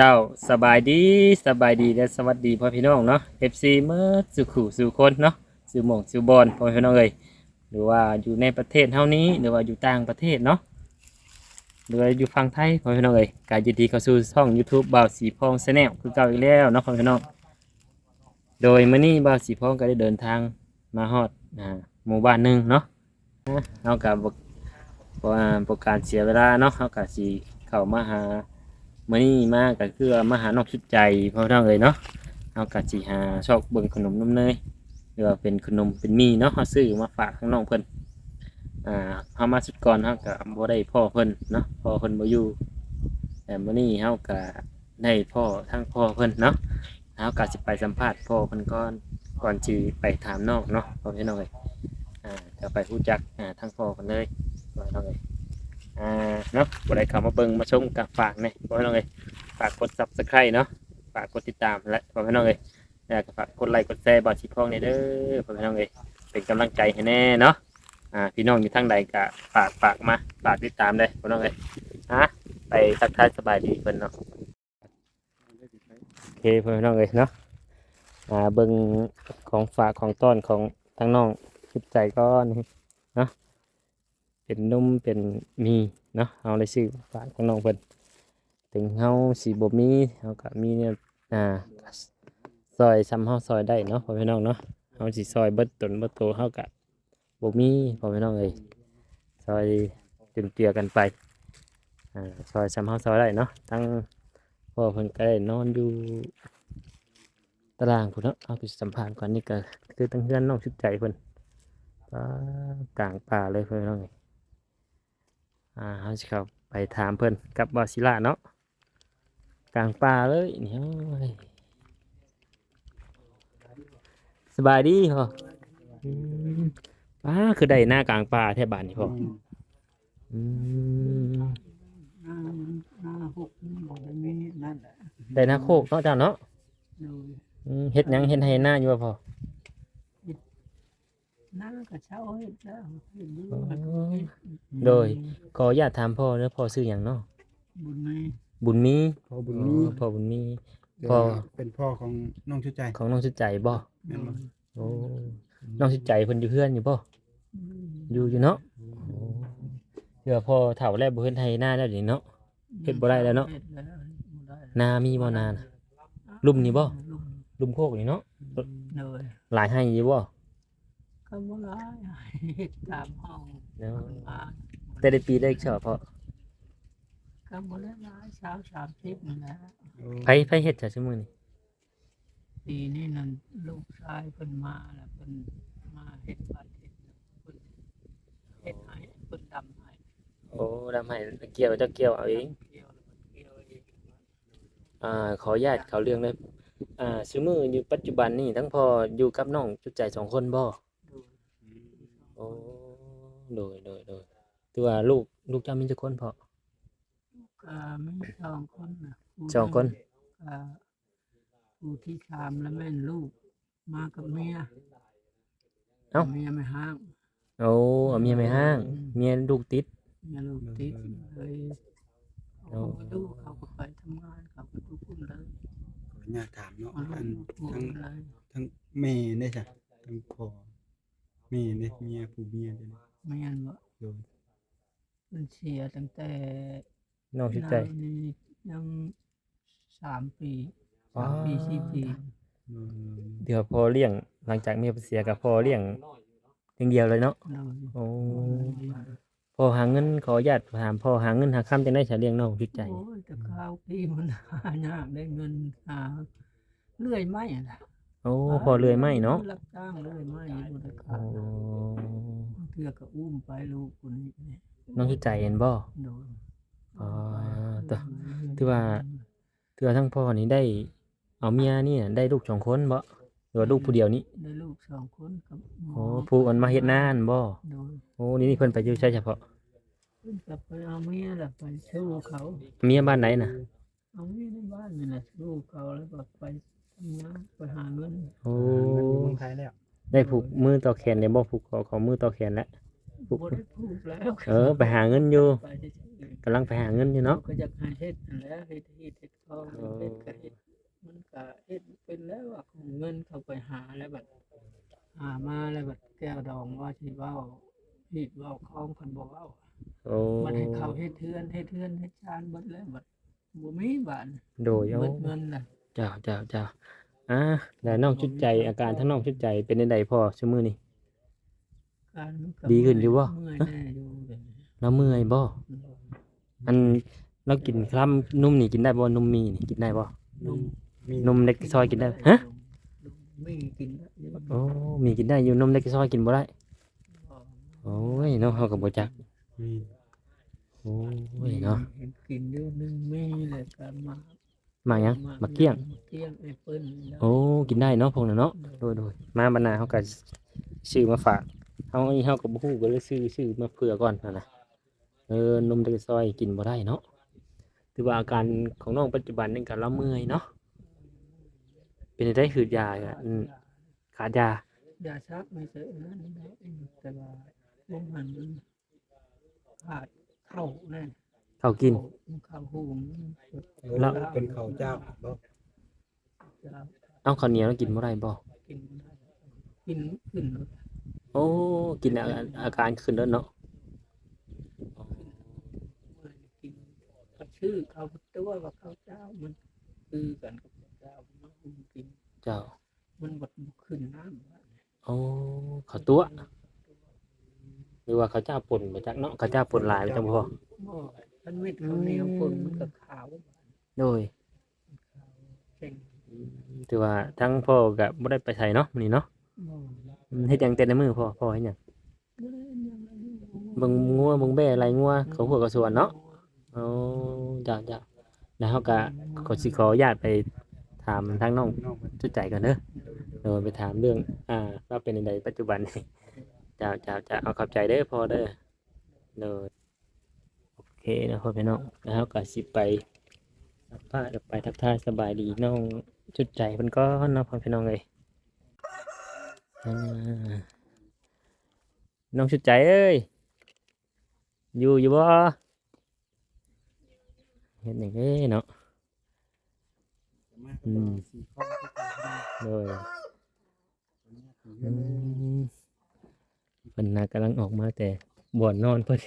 เจ้าสบายดีสบายดีและสวัสดีพ่อพี่น้องเนาะ FC เมื่อสุขุสุคนเนาะสู่หมองสู่บอลพ่อพี่น้องเอ้ยหรือว่าอยู่ในประเทศเท่านี้หรือว่าอยู่ต่างประเทศเนาะหรือว่าอยู่ฝั่งไทยพ่อพี่น้องเอ้ยกายยินดีเข้าสู่ช่อง YouTube บ่าวสีพองแนลคือเก่าอีกแล้วเนาะพ่อพี่น้องโดยมื้อนี้บ่าวสีพองก็ได้เดินทางมาฮอดอ่าหมู่บ้านหนึ่งเนาะเอากับบการเสียเวลาเนาะเฮาก็สิเข้ามาหา มื่อนี้มากก็คือว่ามาหานองชุดใจเพราะน้องเลยเนาะเอากะจิหาชอบเบิ่งขนมนมเนยหรือว่าเป็นขนมเป็นมีเนาะเฮาซื้อมาฝากข้างน้องเพิ่นอ่าเฮามาสุดก่อนเฮาก็บ่ได้พ่อเพิ่นเนาะพ่อเพิ่นบ่อยู่แต่มื้อนี้เฮาก็ได้พ่อทั้งพ่อเพิ่นเนาะเฮาก็สิไปสัมภาษณ์พ่อเพิ่นก่อนก่อนสิไปถามนองเนาะพ่อพี่น้องเอ้ยอ่าจะไปรู้จักอ่าทั้งพ่อเพิ่นเลยพ่อพี่น้องเอ้ย อ่าเนาะบ่ได้เข้ามาเบิ่งมาชมกับฝากเนี่ยพ่อพี่น้องเอ้ยฝากกด Subscribe เนาะฝากกดติดตามและพ่อพี่น้องเอ้ยแล้วก็ฝากกดไลค์กดแชร์บ่าวชิพองเนี่ยเด้อพ่อพี่น้องเอ้ยเป็นกำลังใจให้แน่เนาะอ่าพี่น้องอยู่ทางใดก็ฝากฝากมาฝากติดตามเลยพ่อน้องเอ้ยฮะไปทักทายสบายดีเพิ่นเนาะโอเคพ่อพี่น้องเอ้ยเนาะอ่าเบิ่งของฝากของต้อนของทั้งน้องคิดใจก่อนเนาะ เป็นนมเป็นมีเนาะเอาเลยซื้อฝากทั้งน้องเพิ่นถึงเฮาสิบ่มีเฮาก็มีเนี่ยอ่าซอยซ้ำเฮาซอยได้เนาะพ่อพี่น้องเนาะเฮาสิซอยเบิดตนเบิดโตเฮาก็บ่มีพ่อพี่น้องเอ้ยซอยจุนเจือกันไปอ่าซอยซ้ำเฮาซอยได้เนาะทั้งพ่อเพิ่นก็ได้นอนอยู่ตารางพุ่นเนาะเอาไปสัมภาษณ์ก่อนนี่ก็คือตั้งเฮือนน้องชุดใจเพิ่นป่ากลางป่าเลยพ่อพี่น้องเอ้ยอ่าเขาจะเข้าไปถามเพิ่นกับบอสิล่าเนาะกลางป่าเลยนี่โอ้ยสบายดีพ่ออืมป้าคือได้หน้ากลางป่าแทบบ้านนี่พ่ออืมหน้าหน้าหกบอกได้มีนั่นแหละได้หน้าโคกเนาะเจ้าเนาะดูอืมเฮ็ดหยังเฮ็ดให้หน้าอยู่บ่พ่อหน้ากระเช้าเฮ็ดแล้วเฮ็ดอยู่โอ้มันก็เฮ็ดโดย ขออนุญาตถามพ่อเด้อพ่อชื่อหยังเนาะบุญไหมบุญมีพ่อบุญมีอ๋อพ่อบุญมีพ่พ่ออเป็นพ่อของน้องชุดใจของน้องชุดใจบ่แม่นบ่โอ้น้องชุดใจเพิ่นอยู่เพื่อนอยู่บ่อยู่อยู่เนาะเดี๋ยวพอเฒ่าแล้วบ่เฮ็ดให้หน้าแล้วนี่เนาะ เฮ็ดบ่ได้แล้วเนาะ ฮ็ดแล้วบ่ได้นามีบ่นาน่ะ ลุ่มนี่บ่ ลุ่มลุมโคกนี่เนาะ เลยหลายให้อยู่บ่ก็บ่ได้เฮ็ดตามห้องเนาะ บ้าน แต่ได้ปีได้ชอบเพราะก็บ่ได้หลายสาวสามสิบนั่นแหละไผไผเฮ็ดจ้ะซุมื้อนี้ปีนี้นั่นลูกชายเพิ่นมาแล้วเพิ่นมาเฮ็ดบ้านเฮ็ดเพิ่นเฮ็ดให้เพิ่นดำให้โอ้ดำให้เกี่ยวเจ้าเกี่ยวเอาเองเกี่ยวแล้วเพิ่นเกี่ยวเองอ่าขออนุญาตเขาเรื่องเลยอ่าซุมื้ออยู่ปัจจุบันนี่ทั้งพ่ออยู่กับน้องจุดใจสองคนบ่ดูโอ้โดยโดยโดย ถือว่าลูกลูกเจ้ามีจักคนพ่อก็มีสองคนนะผู้สองคนก็ผู้ที่สามแล้วแม่นลูก มากับเมียเอ้า เมียไม่ห้างโอ้เอาเมียไม่ห้าง เมียลูกติด เมียลูกติดเลยโอ้ เขาไปดูเขาก็ไปทำงานเขาก็ดูพุ่นเลยขออนุญาตถามเนาะมาอันลูกหมดทั้งเลยทั้งแม่ได้จ้ะทั้งพ่อแม่ได้เมียผู้เมียได้ไม่งั้นว่าโดย มันเสียตั้งแต่น้องจุดใจ นายนี่ยังสามปีอ๋อสามปีสี่ปีโดยเดี๋ยวพอเลี้ยงหลังจากเมียเสียกับพอเลี้ยงอย่างเดียวเลยเนาะเลยโอ้พอหาเงินขออนุญาตถามพอหาเงินหาค่ำจะได้ใช้เลี้ยงน้องจุดใจ โอ้ยแต่ข้าวปีมันหายากได้เงินหาเลื่อยไม้อะนะโอ้พอเลื่อยไม่เนาะรับจ้างเลื่อยไม้อยู่แต่โอ้ข้าวเทือก็อุ้มไปลูกคนนี้เนี่ย น้องจุดใจเห็นบ่โดนอ๋อแต่ที่ว่าเถื่อทั้งพ่อนี่ได้ เอาเมียนี่น่ะได้ลูกสองคนบ่หรือว่าลูกผู้เดียวนี้ได้ลูกสองคนกับหมโอ้ผู้อันมาเฮ็ดนานบ่โดนโอ้นี่นี่เพิ่นไปอยู่ใช่เฉพาะเพิ่นกลับไปเอาเมียแหละไปสู้เขาเมียบ้านไหนน่ะเอาเมียในบ้านนี่แหละสู้เขาแล้วก็ไปทำงานไปหาเงินโอ้เงินอยู่เมืองไทยแล้วได้ผูกมือต่อแขนได้บ่ผูกคอของมือต่อแขนแล้ว บ่ได้พูดแล้วเออ ไปหาเงินอยู่ไปเฉยกำลังไปหาเงินอยู่เนาะก็อยากหาเฮ็ดนั่นแหละเฮ็ดเฮ็ดเฮ็ดเขาอ๋อเฮ็ดก็เฮ็ดมันก็เฮ็ดเป็นแล้วว่าของเงินเขาไปหาแล้วบัดหามาแล้วบัดแก้วดองว่าสิเว้าผิดเว้าคล้องเพิ่นบ่เว้าโอ้มันให้เขาเฮ็ดเทือนเฮ็ดเทือนเฮ็ดชานเบิดแล้วบัดบ่มีบานโดยเอาเบิดเงินน่ะเจ้าเจ้าเจ้าอะแล้วน้องชุดใจอาการทั้งน้องชุดใจเป็นจังไดพ่อชั่วมื้อนี้การมันก็ ดีขึ้นอยู่บ่ เมื่อยแน่อยู่เดี๋ยวนี้เราเมื่อยบ่อันเรากินคล้ำนุ่มนี่กินได้บ่นุ่มมีนี่กินได้บ่นมมีนมเล็กซอยกินได้ฮะไม่กินได้อยู่โอ้มีกินได้อยู่นมเล็กซอยกินบ่ได้โอ้ยเนาะเฮาก็บ่จักมีโอ้ยเนาะห็กินอยู่หนึงมีเลยก็มามาหยังมาเกี้ยง มะเกี้ยงแอปเปิ้ลแล้วโอ้กินได้เนาะพวกนั้นเนาะโดยโดยมาบรรณาเฮาก็ซื้อมาฝาก เฮาอีเฮาก็บ่ฮู้ก็เลยซื้อซื้อมาเผื่อก่อนนั่นน่ะเออนมเล็กซอยกินบ่ได้เนาะถือว่าอาการของน้องปัจจุบันนี่ก็ละเมื่อยเนาะเป็นได้หืดยาอะอืมขาดยายาชักไม่ใช่นั่นนะเองแต่ว่าลมหันมันขาดเข้าแน่เขากินเข้าหูมันแล้วเป็นข้าวเจ้าบ่จะเอาข้าวเหนียวแล้วกินบ่ได้บ่กินไม่ได้กินขึ้นรถโอ้กินอาอาการขึ้นแล้วเนาะชื่อเขาตัวว่าข้าเจ้ามันคือกันกับเจ้ามันกินเจ้า มันบดขึ้นน้ำโอ้ข้าตัวหรือว่าเขาเจ้าป่นไปจักเนาะเขาเจ้าป่นลายไปจังบ่อมันเม็ดข้าวเหนียวคนมันก็ขาวโดยถือว่าทั้งพ่อกับบ่ได้ไปใส่เนาะนี้เนาะ เฮ็ดหยังแต่ในมือพ่อพ่อเฮ็ดหยังเบิ่งงัวเบิ่งแบ่ไรงัวเขาหัวกระสวนเนาะโอ้จ้าจ้าแล้วเฮาก็ขอสิขออนุญาตไปถามทางน้องจุดใจก่อนเด้อเดี๋ยไปถามเรื่อง อ่าว่าเป็นจังไดปัจจุบันจ้าจ้าจ้าเอาขอบใจเด้อพอเด้อเด้อโอเคนะพ่อพี่น้องแล้วเฮาก็สิไปสัมภาษณ์ไปทักทายสบายดีน้องจุดใจเพิ่นก็เนาะพ่อพี่น้องเอ้ย น้องชุดใจเอ้ย อยู่อยู่บ่เห็นอย่างนี้เนาะมาอืมสี่ข้อที่ตามมาเลยอืมเพิ่นน่ากำลังออกมาแต่บ่อนนอนเพิ่น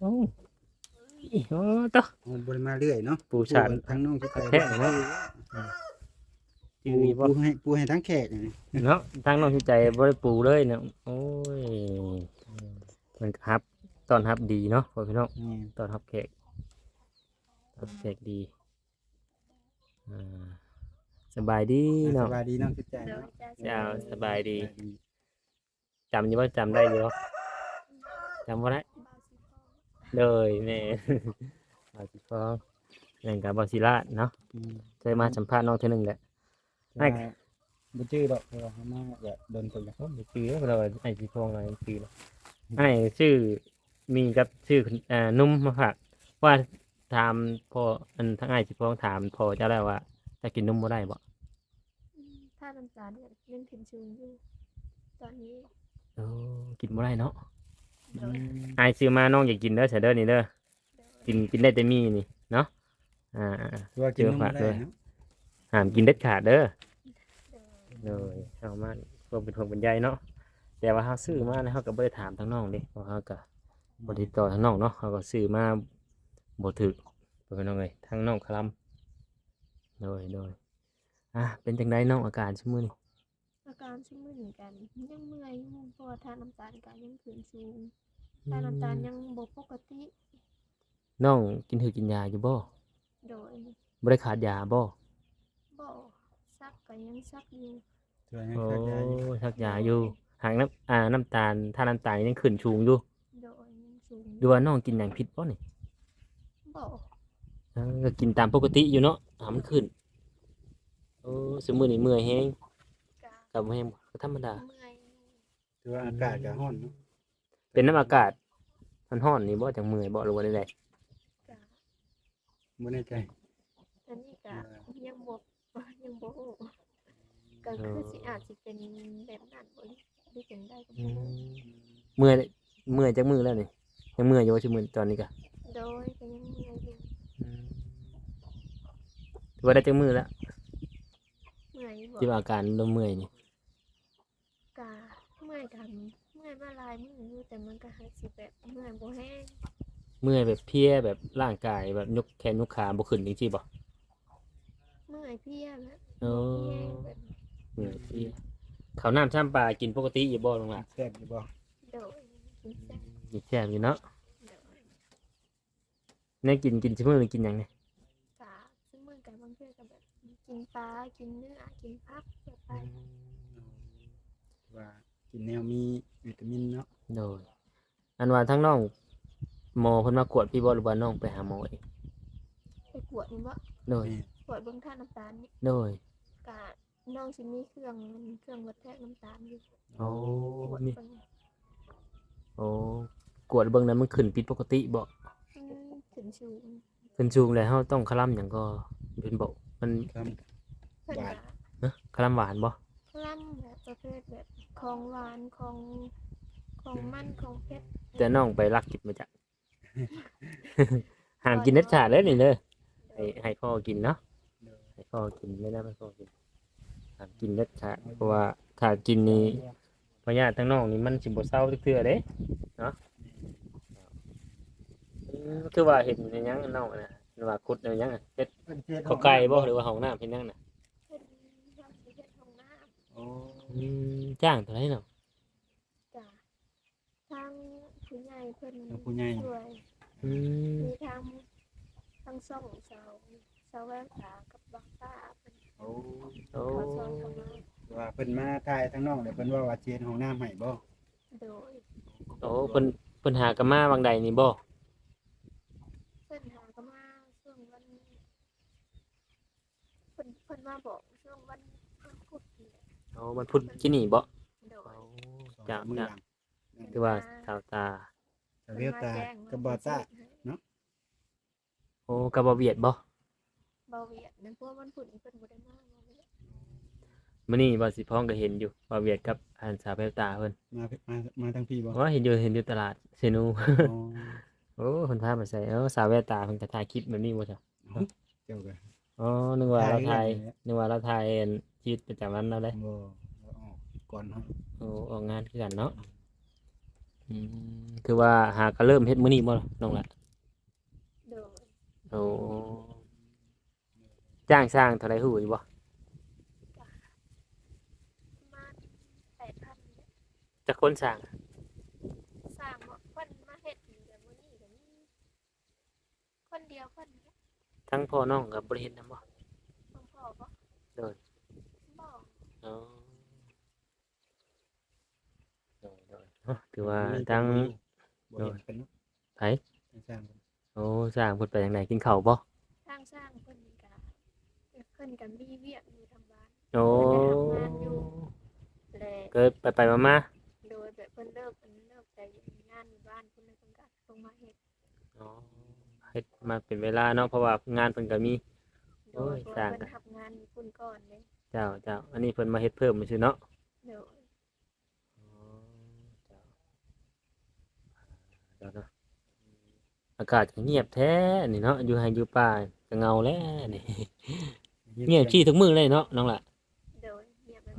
โอ้ยโอ้ตะเอาบริมาเรื่อยเนาะปูชาดทั้งน้องที่ไปแท้เนาะ ปูจือบ่ปูให้ปูให้ทั้งแขกนี่เนาะทางน้องชุดใจบ่ได้ปลูกเลยเนาะโอ้ยมันก็รับตอนรับดีเนาะพ่อพี่น้องนี่ต้อนรับแขกต้อนรับแขกดีอ่าสบายดีสเนาะ บายดีน้องชุดใจเดี๋ยวเนาะจะเจ้าสบายดี จำอยู่ว่าจำได้อยู่เนาะจำว่าได้บาสิพอเลยแม่บาสิฟองนั่นกับบาซิลาดเนาะอืมเคยมาสัมภาษณ์น้องเท่านึงแหละ ไอ้แต่ว่าบ่จื้อดอกเพราะว่าเขามาจะโดนคนละโอ้ไม่ชื่อเราไอ้สิฟองอะไรชื่อเราไอ้ชื่อมีกับชื่ออ่านุ่มมาฝากว่าถามพ่ออันทั้งไอ้สิฟองถามพ่อเจ้าแล้วว่าจะกินนุ่มบ่ได้บ่อืมถ้าน้ำตาลเนี่ยยังถึงชูงอยู่ ตอนนี้เออกินบ่ได้เนาะโดยไอายซื้อมาน้องอยากกินเด้อเสยเด้อนี่เด้อโดยกินกินได้แต่มีนี่เนาะอ่าคือว่ากินนมเจอฝาบ่กด้ได้วยเนาะ ห้ามกินเด็ดขาดเด้อโดย เลยเอามาพวกเป็นพวกเป็นใหญ่เนาะแต่ว่าเฮาซื้อมานะเฮาก็บ่ได้ถามทางน้องเด้เพราะเฮาก็บ่ได้ติดต่อทางน้องเนาะเฮาก็ซื้อมาบ่ถึกบ่เป็นน้องเอ้ยทางน้องคลำโดยโดยอะเป็นจังไดน้องอาการซุมื้อนี้อาการชุ่มมือเหมือนกัน ยังเมื่อยอยู่เพราะว่าถ้าน้ำตาลก็ยังขึ้นสูงถ้าน้ำตาลยังบ่ปกติ น้องกินถือกินยาอยู่บ่โดยบ่ได้ขาดยาบ่บ่ซักก็ยังซักอยู่ ตัวยังโอ้เข้าใจอยู่ชักยาอยู่หางน้ำอ่าน้ำตาลถ้าน้ำตาลยังขึ้นสูงอยู่โดยยังสูงอดูว่าน้องกินอย่างผิดป่ะนี่บ่เออก็กินตามปกติอยู่เนาะหามันขึ้นโอ้สมมือนี่เมื่อยแฮงกะกับแฮงก็ธรรมดา เมื่อยคือว่าอากาศก็ร้อนเนาะเป็นน้ำอากาศมันร้อนนี่บ่จังเมื่อยบ่หรือว่าใดกะบ่แน่ใจอันนี้กะยังบ่ยังบ่ฮู้ ก็คือสิอาจสิเป็นแบบนั้นบ่หรือหรือจังได้ก็บ่รู้เมื่อยเมื่อยจักมือแล้วนี่ยังเมื่อยอยู่ว่าชั่วโมงตอนนี้ก็โดยก็ยังเมื่อยอยู่ถือว่าได้จังมือแล้วเมื่อยบ่ที่ว่าอาการเริ่มเมื่อยนี่กะเมื่อยกันเมื่อยมาหลายมื้ออยู่แต่มันก็หาสิแบบเมื่อยบ่แห้งเมื่อยแบบเพลียแบบร่างกายแบบยกแขนยกขาบ่ขึ้นจริงๆบ่เมื่อยเพลียแบบโอ้แห้งแบบ เมื่อยเพลียข้าวน้ำช่ำปลากินปกติอยู่บ่ลงล่ะแซ่บอยู่บ่โดยกินแซ่บกินแซ่บอยู่เนาะโดยแนี่กินกินชั่วโมงนึงกินหยังเนี่ยกะซึ่งมื้อกันบางเทื่อก็แบบกินปลากินเนื้อกินผักแบบไปว่ากินแนวมีวิตามินเนาะโดยอันว่าทั้งน้องหมอเพิ่นมากวดพี่บ่หรือว่าน้องไปหาหมอเองไปกวดนี่บ่โดยแม่กวดเบิ่งท่าน้ำตาลนี่โดยกะ น้องสิมีเครื่องเครื่องวัดแทกน้ำตาลอยู่โอ้กวดนี่เบิ่งโอ้กวดเบิ่งนั้นมันขึ้นผิดปกติบ่อืมขึ้นสูงขึ้นสูงแล้วเฮาต้องคลำหยังก็เป็นบ่มันครับ เพิ่นหวาว่านฮะคลำหวานบ่คล่ำแบบประเภทแบบของหวานของของมันของเผ็ดแต่น้องไปลักกินมาจากห้ามกินเด็ดขาดเลยนี่เด้อให้ให้พ่อกินเนาะให้พ่อกินไม่ได้ให้พ่อกินห้ามกินเด็ดขาดเพราะว่าถ้ากินนี่พยาธิทั้งน้องนี่มันสิบ่เศร้าจักเทื่อเด้เนาะอืมคือว่าเห็นในหยังน้องน่ะว่าขุดในหยังอะเฮ็ดเพิ่นเฮ็ดเขาไก่บ่หรือว่าห้องน้ำเฮ็ดหยังน่ะเพิ่นว่าสิเฮ็ดห้องน้โอ้อืมจ้างเท่าไหร่เนาะำจ้ะทางผู้ใหญ่เพิ่นทางผู้ใหญ่ช่วยอืมมีทางทั้งส่องเสาเสาแววตากับบักตาเพิ่น โอ้โอ้ขอซอยเข้ามาว่าเพิ่นมาถ่ายทั้งน้องเดี๋ยวเพิ่นว่าว่าเจียนของน้ำให้บ่โดยโอ้เพิ่นเพิ่นหากะมาบางใดนี่บ่เพิ่นหาก็มาช่วงวันเพิ่นเพิ่นมาบอกช่วงวันวันพุธนี่แหละโอ้มันพุดที่นี่บ่โดยสองจ้ามือจ้าหลังคือว่าชาวตาสาวเวียตากับบอต้าโอ้กะบ่เวียดบ่เบาเวียดนั่นพวกมันพุธนี่เพิ่นบ่ได้มาเบาเวียดมื้อนี้บ่สิพ้องก็เห็นอยู่บ่เวียดกับอันสาวแววตาเพิ่นมามามาทางพี่บ่ว่าเห็นอยู่เห็นอยู่ตลาดเซนูอ๋อโอ้เพิ่นพามาใส่เอ้าสาวแววตาเพิ่นก็ถ่ายคลิปแบบนี้บ่จ้ะเจ้าก็อ๋อนึกว่าเราถ่ายถ่ายอย่างเงี้ยนึกว่าเราถ่ายอันชีวิตประจำวันเราเลยบ่เอาออกก่อนเฮาโอ้ออกงานคือกันเนาะอืมคือว่าหาก็เริ่มเฮ็ดมื้อนี้บ่น้องละโดยโอ้ จ้างสร้างเท่าไหร่ฮู้อยู่บ่ประมาณ8,000เนี่ยจักคนสร้างสร้างบ่เพิ่นมาเฮ็ดนี่แบบมื้อนี้ก็มีคนเดียวเพิ่นเนี่ยทั้งพ่อน้องก็บ่ได้เฮ็ดนำบ่ของพ่อบ่โดยบ่อ๋อโดยโดยเนาะถือว่าทั้ง บ่เห็นเป็นเนาะไผ สร้าง โอ้สร้างเพิ่นไปทางไหนกินข้าวบ่ ทางสร้างเพิ่นก็เพิ่นก็มีเวียกอยู่ทางบ้านโอ้เพิ่นก็ทำงานอยู่และเกิดไปไปมามาโดยแบบเพิ่นเลิกเพิ่นเลิกแต่งานอยู่บ้านเพิ่นเลยเพิ่นก็ลงมาเฮ็ดอ๋อเฮ็ดมาเป็นเวลาเนาะเพราะว่างานเพิ่นก็มี โดโอ้ยยเพราะสร้าง เพิ่นก็ทำงานอยู่พุ่นก่อนเลยเจ้าเจ้าอันนี้เพิ่นมาเฮ็ดเพิ่มมาซื่อเนาะ โดยอ๋อเจ้าเจ้าเนาะอากาศก็เงียบแท้นี่เนาะอยู่ไห้อยู่ป่าก็เหงาแล้วนี่ เงียบที่ทุกมื้อเลยเนาะน้องล่ะโดยเงียบแบบ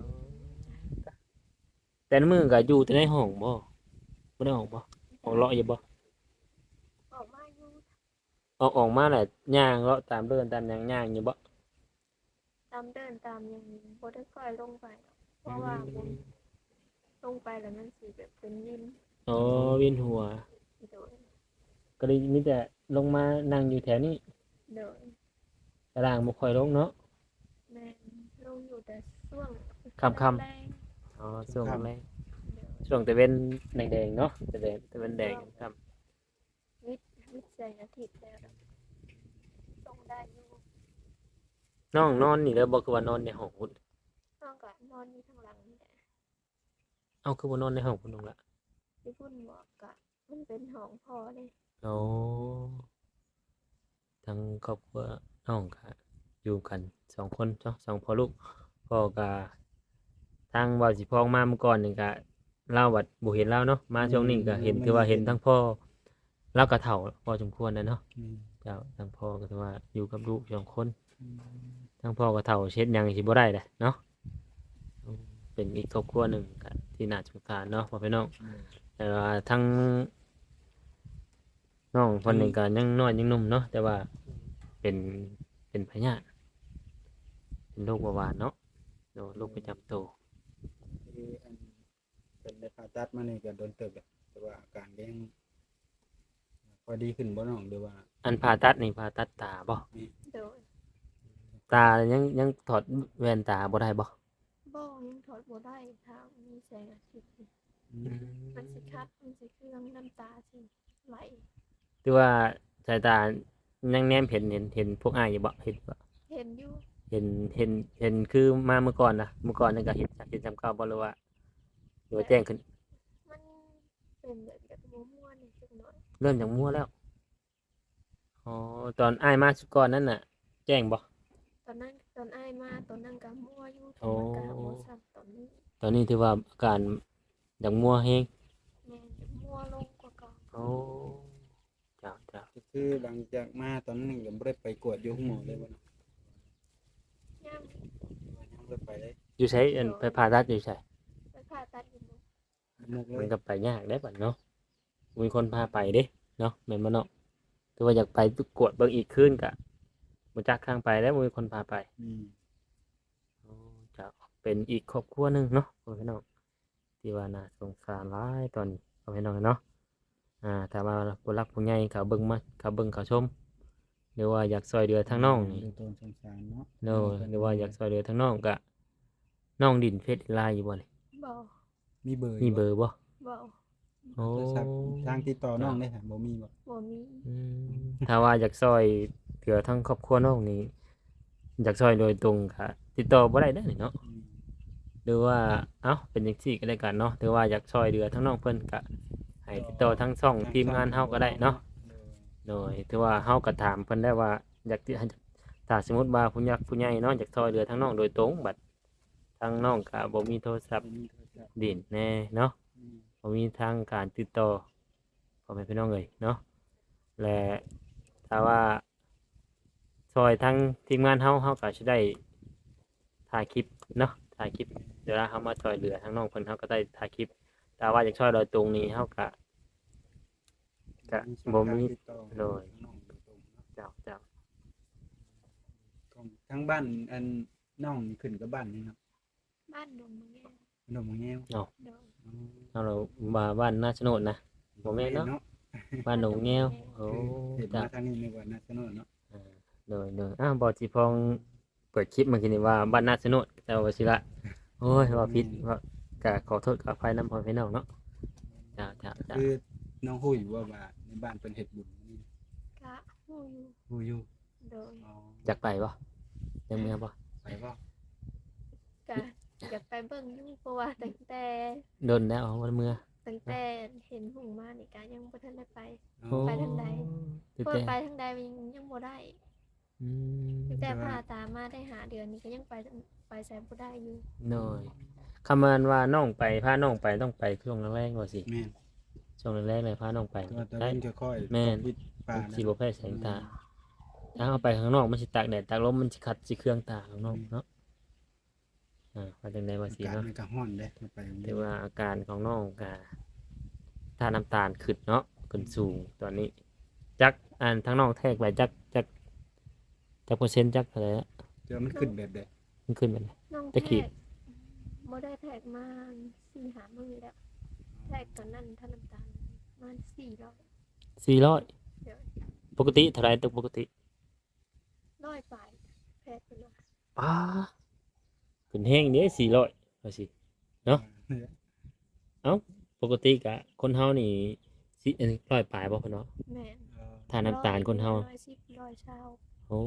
แต่ละมื้อก็อยู่แต่ในห้องบ่บ่ได้ออกบ่ออกเลาะอยู่บ่ออกมาอยู่ออกออกมาแหละย่างเลาะตามเดินตามหยังย่างอยู่บ่ตามเดินตามหยังบ่ได้ค่อยลงไปหรอกเพราะว่าบ่ลงไปแล้วมันสิแบบเป็นวินอ๋อเวียนหัว โดยก็เลยมีแต่ลงมานั่งอยู่แถวนี้โดยตารางบ่ค่อยลงเนาะแม่นลง อยู่แต่ช่วงค่ำๆ แรงอ๋อช่วงแรกๆโดยช่วงตะเว้นแดงๆเนาะตะเวนตะเวนแดงครับวิทย์วิทย์แสงอาทิตย์แล้วนะลงได้อยู่น้องนอนนี่แล้วบ่คือว่านอนในห้องพุ่นน้องก็นอนอยู่ข้างหลังนี่แหละเอาคือว่านอนในห้องพุ่นน้องละที่พุ่นบอกกะมันเป็นห้องพอเลย โอ้ทั้งครอบครัวน้องก็ อยู่กันสองคนเนาะสองพ่อลูกพ่อก็ทางว่าสิพ้องมาเมื่อก่อนนี่ก็เล่าวัดบ่เห็นเล่าเนาะมาช่วงนี้ก็เห็นถือว่าเห็นทั้งพ่อเราก็เฒ่าพอสมควรนะเนาะอืมเจ้าทางพ่อก็ถือว่าอยู่กับลูกสองคนอืมทางพ่อก็เฒ่าเช็ดหยังสิบ่ได้เลยเนาะอืมเป็นอีกครอบครัวหนึ่งก็ที่น่าสงสารเนาะพ่อพี่น้องแต่ว่าทั้งน้องคนหนึ่งก็ยังน้อยยังหนุ่มเนาะแต่ว่าเป็นเป็นพยาธิ เป็นโรคเบาหวานเนาะโรคประจำตัวคืออันเป็นได้ผ่าตัดมานี่ก็โดนเติบแหละแต่ว่าอาการก็ยังพอดีขึ้นบ่น้องหรือว่าอันผ่าตัดนี่ผ่าตัดตาบ่โดยตายังยังถอดแว่นตาบ่ได้บ่บ่ยังถอดบ่ได้ทางมีแสงอาทิตย์นี่มันสิคัดมันสิเครื่องน้ำตาสิไหลหรือว่าสายตายังแนมเห็นเห็นเห็นพวกอ้ายอยู่บ่เห็นบ่เห็นอยู่ เห็นเห็นเห็นคือมาเมื่อก่อนนะเมื่อก่อนนั่นก็เห็นเห็นจำเก่าบ่หรือว่าหรือว่าแจ้งขึ้น มันเป็นแบบกับมัวมัวๆนี่จักหน่อยเริ่มจากมั่วแล้ว อ๋อ ตอนอ้ายมาสุดก่อนนั่นน่ะ แจ้งบ่ ตอนนั้นตอนอ้ายมาตอนนั้นก็มัวอยู่ตโอ้อนนั้นก็บ่ซ้ำตอนนี้ตอนนี้ถือว่าอาการอย่างมั่วเฮงแม่นจะมัวลงกว่าเก่าโอ้เจ้าเจ้าก็คือหลังจากมาตอนนั้นยังบ่ได้ไปกวดอยู่ห้องหมอเลยบ่เนาะ ย่ามยังบ่ได้ไปเลยอยู่ใช้อันไปผ่าตัดอยู่ใช่ไปผ่าตัดอยู่บ่มุกเลมันยก็ไปยากได้บัดเนาะมีคนพาไปเด้เนาะแม่นบ่เนาะถือว่าอยากไปกวดเบิ่งอีกคืนก็บ่จักข้างไปแล้วมีคนพาไป อืมโอ้จะเป็นอีกครอบครัวหนึ่งเนาะพ่อพี่น้องที่ว่าน่าสงสารหลายตอนนี้พ่อพี่น้องเนาะอ่าถ้าว่าผู้รักผู้ใหญ่เขาเบิ่งมาเขาเบิ่งเขาชม หรือว่าอยากซอยเดือทางน้องนี่ดูตนสงสารเนาะเนาะหรือว่าอยากซอยเดือทางน้องก็น้องดินเพชรลายอยู่บ่นี่บ่มีเบอร์มีเบอร์บ่บ่โอ้โทรศัพท์ทางติดต่อน้องได้ค่ะบ่มีบ่บ่มีอืมถ้าว่าอยากซอยเดือทั้งครอบครัวน้องนี่อยากซอยโดยตรงก็ติดต่อบ่ได้เด้อนี่เนาะอืมหรือว่าเอ้าเป็นจังซี่ก็ได้กันเนาะหรือว่าอยากช่วยเหลือทั้งน้องเพิ่นก็ให้ติดต่อทั้งช่องทีมงานเฮาก็ได้เนาะ โดยถือว่าเฮาก็ถามเพิ่นได้ว่าอยากที่ถ้าสมมุติว่าผู้ใหญ่ผู้ใหญ่เนาะอยากช่วยเหลือทั้งน้องโดยตรงบัดทางน้องก็บ่มีโทรศัพท์บ่มีโทรศัพท์ดินแน่เนาะอืมบ่มีทางการติดต่อพ่อแม่พี่น้องเอ้ยเนาะและถ้าว่าช่วยทั้งทีมงานเฮาเฮาก็สิได้ถ่ายคลิปเนาะถ่ายคลิปเดี๋ยวเราเขามาช่วยเหลือทั้งน้องเพิ่นเขาก็ได้ถ่ายคลิปแต่ว่าอยากช่วยโดยตรงนี้เขาก็ ก็ช่องบ่มีทางติดต่อโดยน้องโดยตรงเนาะเจ้าเจ้าของทั้งบ้านอันน้องขึ้นกับบ้านนี่เนาะบ้านดงมะแง่ขนมแง้วโดยอ๋อเอาเรามาบ้านนาชโนดนะบ่แม่นเนาะบ้านหนองแง้วโอ้เห็นจ้ามาทางนี้นึกว่าน่าสนุกเนาะอ่าโดยโดยอ้าวบอจีพองเปิดคลิปเมื่อกี้นี่ว่าบ้านนาชโนดแต่ว่าสิละโอ้ยว่าผิดว่ากะขอโทษขออภัยน้ำพอพี่น้องเนาะเจ้าเจ้าเจ้าคือน้องฮู้อยู่ว่าว่าใน บ้านเพิ่นเฮ็ดบุญนี่กะฮู้อยู่ฮู้อยู่โดยอ๋ออยากไปปะยังเมื่อปะไปบ่กะอยากไปเบิ่งอยู่เพราะว่าตั้งแต่โดนแล้ววันเมื่อตั้งแต่เห็นหุงมานี่กะยังบ่ทันได้ไปอ๋อไปทางใด ตื่นเพิ่เต้นนไปทางใดมันยังบ่ได้อืมตั้งแต่ผ่าตามาได้หาเดือนนี้ก็ยังไปไปแสนบ่ได้อยู่โดยคำมันว่าน้องไปพาน้องไปต้องไปช่วงแรกๆก่อนสิ แม่น ช่วงแรกๆเลยพาน้องไปก็ตอนได้นี้ค่อยๆแม่นวิดป่าสีบแพ้แสงตา ถ้าเอาไปข้างนอกมันสิตากแดดตากลมมันสิขัดสิเครื่องตาข้างนอกเนาะอ่าว่าจังไดว่าสิอากาศเนาะมันก็ร้อนเด้ไปแต่ว่าอาการของน้องก็ถ้าน้ำตาลขึ้นเนาะขึ้นสูงตอนนี้ จักอ่านทั้งน้องแทกไปจักจักจักเปอร์เซ็นต์จักอะไรอะเดี๋ยวมันขึ้นแบบใดมันขึ้นไปเลยน้องจะขีแทดกบ่ได้แทกมาสี่หามื้อแล้วแทกตอนนั้นถ้าน้ำตาลประ มาณ400สี่ร้อยเดี๋ยวปกติเท่าไหรตัวปกติร้อยปลายแพทย์เพิ่นว่าป้าขึ้นแห้งเด้สี่ร้อยว่าสิเนาะปกติกะคนเฮานี่สิอันนี้ร้อยปลายบ่เพิ่นเนาะแม่นเออถ้าน้ำตาลคนเฮาร้อยสิบร้อยเช้าโอ้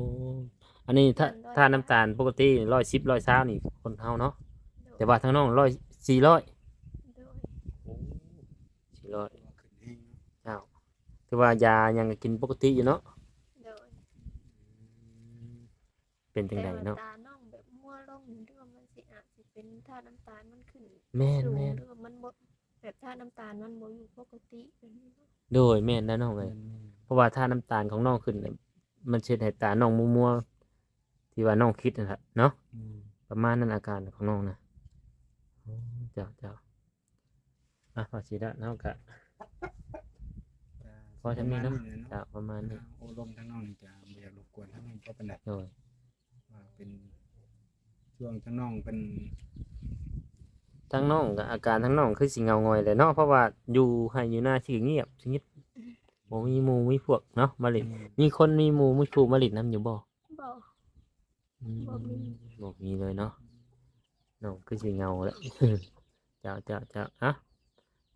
อันนี้ถ้าร้อยถ้าน้ำตาลปกติร้อยสิบร้อยเช้านี่คนเฮาเนาะโดยแต่ว่าทางน้องร้อยสี่ร้อยโดยสี่ร้อย ว่าขึ้นแห้งเนาะ แต่ว่ายายังกินปกติอยู่เนาะโดยเป็นจังไดแต่เนาะน้ำตาลน้องแบบมั่วลงหรือว่ามันสิอาจสิเป็นถ้าน้ำตาลมันขึ้นแม่นสูงแม่นหรือว่ามันบ่แบบถ้าน้ำตาลมันบ่อยู่ปกติแบบนี้เนาะโดยแม่นแล้วน้องเอ้ยเพราะว่าถ้าน้ำตาลของน้องขึ้นเนี่ยมันเช็ดให้ตาน้องมัวๆที่ว่าน้องคิดนั่นแหละเนาะอืมประมาณนั้นอาการของน้องนะโอ้เจ้าเจ้าอะพอสิละน้องกะ พอจะมีน้ำเจ้าเจ้าประมาณนี้โอ้ลมทั้งน้องนี่จะบ่อยากรบกวนทั้งน้องเพราะเป็นไดโดยว่าเป็นช่วงทั้งน้องเป็นทั้งน้องกับอาการทั้งน้องคือสิเงางอยเลยเนาะเพราะว่าอยู่ให้อยู่หน้าที่เงียบชนิดบ่มีหมู่มีพวกเนาะมาเลินมีคนมีหมู่มีผู้มาเลินนํอยู่บ่บอกอืมบ่มีบ่มีเลยเนาะน้องคือสิเงาแล้วเจ้าเจ้าเจ้าอะ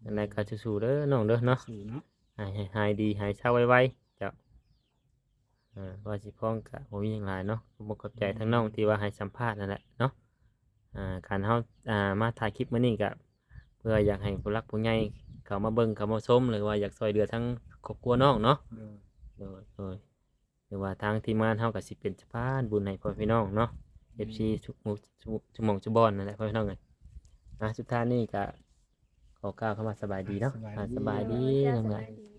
จังไดก็สู้ๆเด้อน้องเด้อเนาะสู่เนาะ หายหายหายดีหายเศร้าไวๆเจ้าอ่าว่าสิพ้องกะบ่มีหยังหลายเนาะบ่ขอบใจทั้งน้องที่ว่าให้สัมภาษณ์นั่นแหละเนาะอ่าการเฮาอ่ามาถ่ายคลิปมื้อนี้ก็เพื่ออยากให้ผู้รักผู้ใหญ่เข้ามาเบิ่งเข้ามาชมหรือว่าอยากช่วยเหลือทั้งครอบครัวน้องเนาะโดยโดยโดยหรือว่าทางทีมงานเฮาก็สิเป็นสะพานบุญให้พ่อพี่น้องเนาะ FC ทุกหมู่ทุกทุกหม่องทุกบอนนั่นแหละพ่อพี่น้องเอ้ยอะสุดท้ายนี้ก็ ขอกล่าวคำว่าสบายดีเนาะอะสบายดีเจ้าน้องสไงบายดี